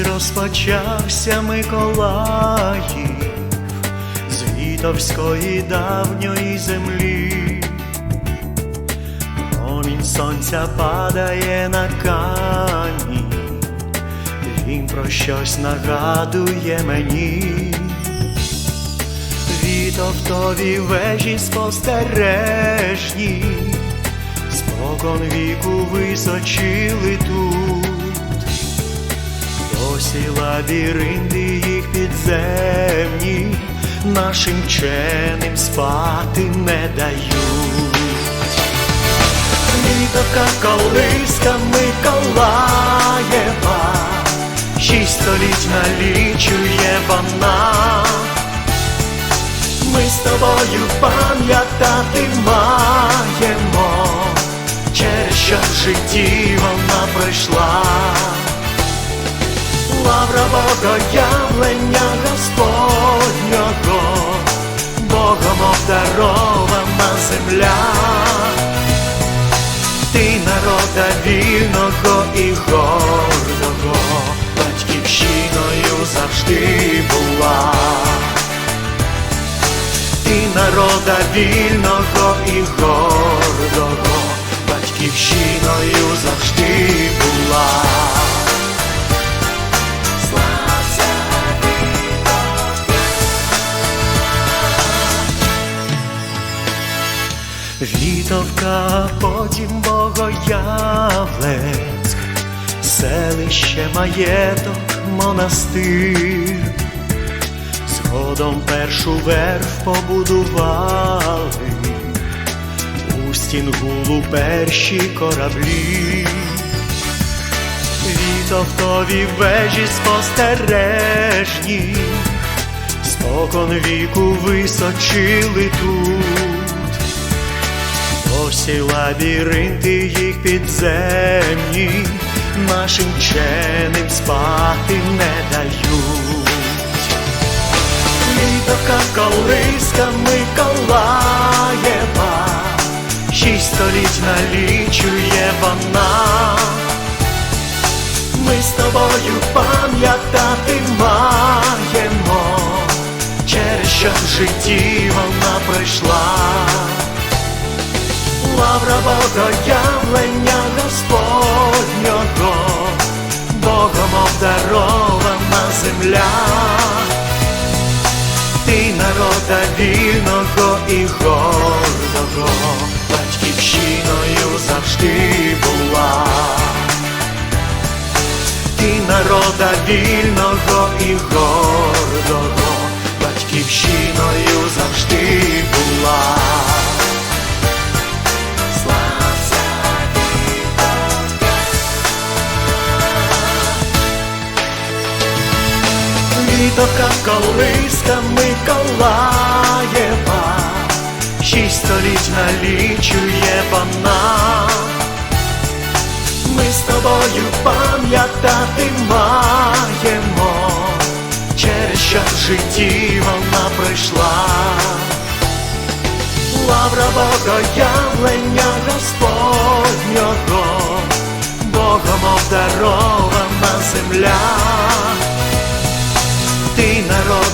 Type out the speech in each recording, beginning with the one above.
розпочався Миколаїв з Вітовської давньої землі. Промінь сонця падає на камінь, він про щось нагадує мені. Вітовтові вежі спостережні, спокон віку височили тут. Досі лабіринти їх підземні, нашим вченим спати не дають. Вітовка колиска Миколаєва, шість століть налічує вона. Ми з тобою пам'ятати маємо, через що в житті вона пройшла. Лавра богоявлення Господнього, Богом обдарована земля, ти народа вільного і гордого, батьківщиною завжди була. Ти народа вільного і гордого, батьківщиною завжди Вітовка, потім Богоявленськ, селище маєток, монастир. Згодом першу верф побудували, у стінгулу перші кораблі, Вітовтові вежі спостережні, спокон віку височили тут, Досі лабіринти їх підземні, нашим вченим спати не дають. Літока колиска Миколаєва, шість століть налічує вона. Ми з тобою пам'ятати маємо, через що в житті вона пройшла. Лавра богоявлення Господнього, Богом обдарована земля. Ти народа вільного і гордого, батьківщиною завжди була. Ти народа вільного і гордого, Вітовка колиска Миколаєва, шість століть налічує вона. Ми з тобою пам'ятати маємо, через що в житті вона пройшла. Лавра богоявлення Господнього, Богом обдарована земля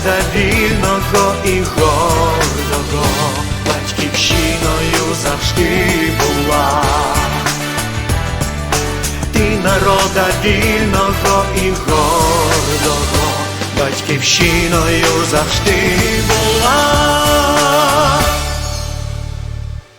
народа вільного і гордого, батьківщиною завжди була. Ти народа вільного і гордого, батьківщиною завжди була.